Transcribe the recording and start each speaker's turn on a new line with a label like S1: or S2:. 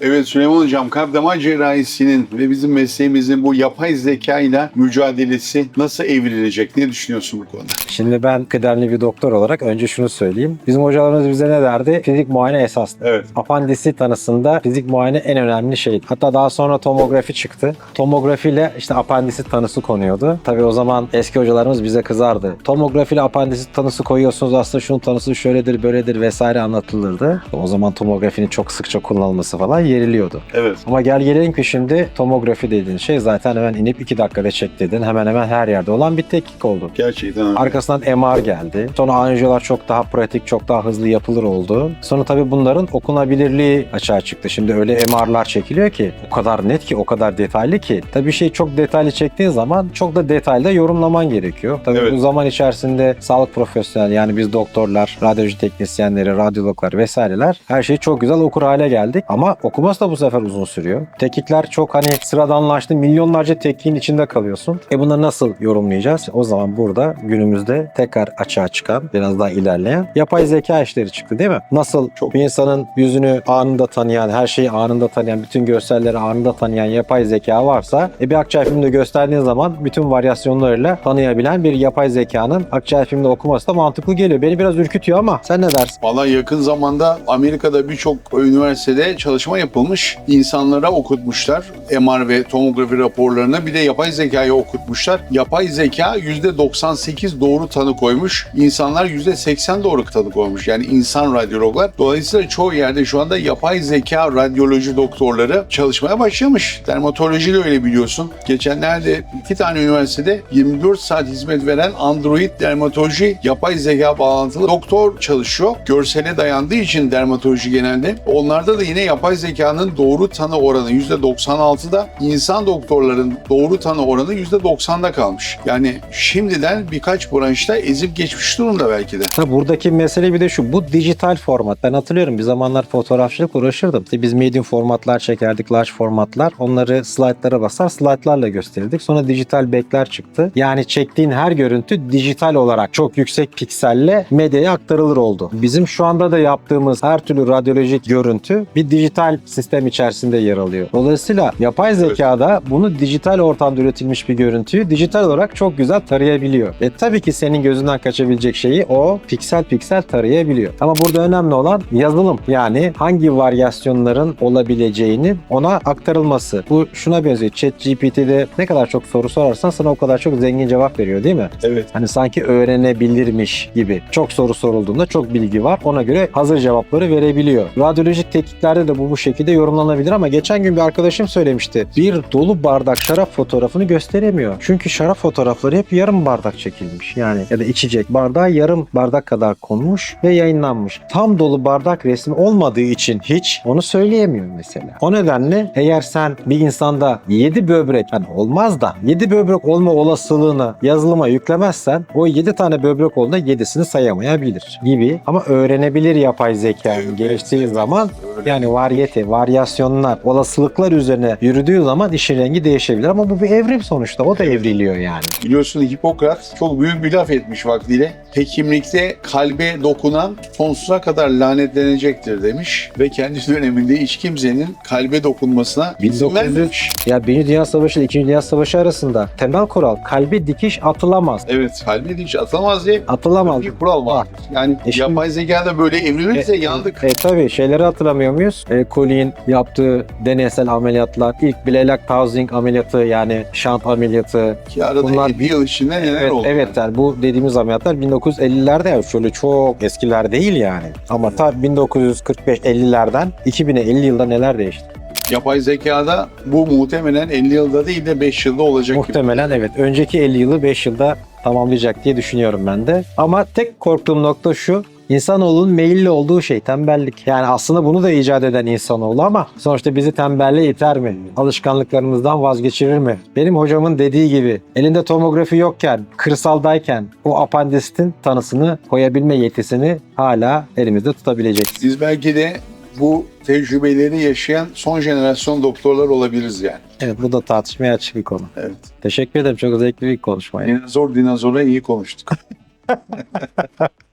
S1: Evet Süleyman Hocam kalp damar cerrahisinin ve bizim mesleğimizin bu yapay zeka ile mücadelesi nasıl evrilecek? Ne düşünüyorsun bu konuda?
S2: Şimdi ben kıdemli bir doktor olarak önce şunu söyleyeyim. Bizim hocalarımız bize ne derdi? Fizik muayene esas.
S1: Evet.
S2: Apandisit tanısında fizik muayene en önemli şey. Hatta daha sonra tomografi çıktı. Tomografiyle işte apandisit tanısı konuyordu. Tabii o zaman eski hocalarımız bize kızardı. Tomografiyle apandisit tanısı koyuyorsunuz aslında şunun tanısı şöyledir böyledir vesaire anlatılırdı. O zaman tomografinin çok sıkça kullanılması falan yeriliyordu.
S1: Evet.
S2: Ama gel gelelim ki şimdi tomografi dediğin şey zaten hemen inip 2 dakikada çek dedin. Hemen hemen her yerde olan bir teknik oldu.
S1: Gerçekten öyle.
S2: Arkasından MR geldi. Sonra anjiyolar çok daha pratik, çok daha hızlı yapılır oldu. Sonra tabii bunların okunabilirliği açığa çıktı. Şimdi öyle MR'lar çekiliyor ki o kadar net ki, o kadar detaylı ki. Tabii bir şeyi çok detaylı çektiğin zaman çok da detaylı yorumlaman gerekiyor. Tabii
S1: Evet.
S2: bu zaman içerisinde sağlık profesyonel yani biz doktorlar, radyoloji teknisyenleri, radyologlar vesaireler her şeyi çok güzel okur hale geldik. Ama okuması da bu sefer uzun sürüyor. Teknikler çok hani sıradanlaştı. Milyonlarca tekniğin içinde kalıyorsun. E bunları nasıl yorumlayacağız? O zaman burada günümüzde tekrar açığa çıkan, biraz daha ilerleyen yapay zeka işleri çıktı değil mi? Nasıl
S1: Çok.
S2: bir insanın yüzünü anında tanıyan, her şeyi anında tanıyan, bütün görselleri anında tanıyan yapay zeka varsa e bir Akçay filmde gösterdiğin zaman bütün varyasyonlarıyla tanıyabilen bir yapay zekanın Akçay filmde okuması da mantıklı geliyor. Beni biraz ürkütüyor ama sen ne dersin?
S1: Valla yakın zamanda Amerika'da birçok üniversitede çalışma yapılmış. İnsanlara okutmuşlar MR ve tomografi raporlarını. Bir de yapay zekayı okutmuşlar. Yapay zeka %98 doğru tanı koymuş. İnsanlar %80 doğru tanı koymuş. Yani insan radyologlar. Dolayısıyla çoğu yerde şu anda yapay zeka radyoloji doktorları çalışmaya başlamış. Dermatoloji de öyle biliyorsun. Geçenlerde iki tane üniversitede 24 saat hizmet veren Android dermatoloji yapay zeka bağlantılı doktor çalışıyor. Görsele dayandığı için dermatoloji genelde. Onlarda da yine yapay zekanın doğru tanı oranı %96'da, insan doktorların doğru tanı oranı %90'da kalmış. Yani şimdiden birkaç branşta ezip geçmiş durumda belki de.
S2: Ha, buradaki mesele bir de şu. Bu dijital format. Ben hatırlıyorum bir zamanlar fotoğrafçılık uğraşırdım. İşte biz medium formatlar çekerdik, large formatlar. Onları slaytlara basar, slaytlarla gösterirdik. Sonra dijital backler çıktı. Yani çektiğin her görüntü dijital olarak çok yüksek pikselle medyaya aktarılır oldu. Bizim şu anda da yaptığımız her türlü radyolojik görüntü bir dijital sistem içerisinde yer alıyor. Dolayısıyla yapay zekada bunu dijital ortamda üretilmiş bir görüntüyü dijital olarak çok güzel tarayabiliyor. E tabii ki senin gözünden kaçabilecek şeyi o piksel piksel tarayabiliyor. Ama burada önemli olan yazılım. Yani hangi varyasyonların olabileceğini ona aktarılması. Bu şuna benziyor. ChatGPT'de ne kadar çok soru sorarsan sana o kadar çok zengin cevap veriyor değil mi?
S1: Evet.
S2: Hani sanki öğrenebilirmiş gibi. Çok soru sorulduğunda çok bilgi var. Ona göre hazır cevapları verebiliyor. Radyolojik tekniklerde de bu bu şekilde yorumlanabilir ama geçen gün bir arkadaşım söylemişti. Bir dolu bardak şarap fotoğrafını gösteremiyor. Çünkü şarap fotoğrafları hep yarım bardak çekilmiş. Yani ya da içecek bardağa yarım bardak kadar konmuş ve yayınlanmış. Tam dolu bardak resmi olmadığı için hiç onu söyleyemiyor mesela. O nedenle eğer sen bir insanda 7 böbrek hani olmaz da 7 böbrek olma olasılığını yazılıma yüklemezsen o 7 tane böbrek olduğunda 7'sini sayamayabilir gibi. Ama öğrenebilir yapay zeka geliştiği zaman yani variyete, varyasyonlar, olasılıklar üzerine yürüdüğü zaman işin rengi değişebilir. Ama bu bir evrim sonuçta. O da evriliyor yani.
S1: Biliyorsun Hipokrat çok büyük bir laf etmiş vaktiyle. Hekimlikte kalbe dokunan sonsuza kadar lanetlenecektir demiş ve kendi döneminde hiç kimsenin kalbe dokunmasına izin
S2: 1900
S1: vermemiş.
S2: Ya Birinci Dünya Savaşı ile İkinci Dünya Savaşı arasında temel kural kalbe dikiş atılamaz.
S1: Evet, kalbe hiç atamaz diye
S2: Atılamaz.
S1: bir kural var. Yani
S2: E şimdi-
S1: yapay zeka da böyle evrilirse
S2: E,
S1: yandık.
S2: E, tabii şeyleri hatırlamıyor muyuz? E, Colin yaptığı deneysel ameliyatlar, ilk Blelak Housing ameliyatı yani şant ameliyatı.
S1: Ki arada
S2: bunlar-
S1: 50 yıl içinde neler
S2: Evet,
S1: oldu?
S2: evet yani bu dediğimiz ameliyatlar 1950'lerde yani şöyle çok eskiler değil yani. Ama ta 1945-50'lerden 2000'e 50 yılda neler değişti?
S1: Yapay zekada bu muhtemelen 50 yılda değil de 5 yılda olacak gibi.
S2: Muhtemelen evet. Önceki 50 yılı 5 yılda tamamlayacak diye düşünüyorum ben de. Ama tek korktuğum nokta şu. İnsanoğlunun meyilli olduğu şey tembellik. Yani aslında bunu da icat eden insanoğlu ama sonuçta bizi tembelliğe iter mi? Alışkanlıklarımızdan vazgeçirir mi? Benim hocamın dediği gibi elinde tomografi yokken, kırsaldayken o apandisitin tanısını koyabilme yetisini hala elimizde tutabileceğiz.
S1: Biz belki de bu tecrübeleri yaşayan son jenerasyon doktorlar olabiliriz yani.
S2: Evet bu da tartışmaya açık bir konu.
S1: Evet.
S2: Teşekkür ederim. Çok zevkli bir konuşmaydı.
S1: Dinozor dinozora iyi konuştuk.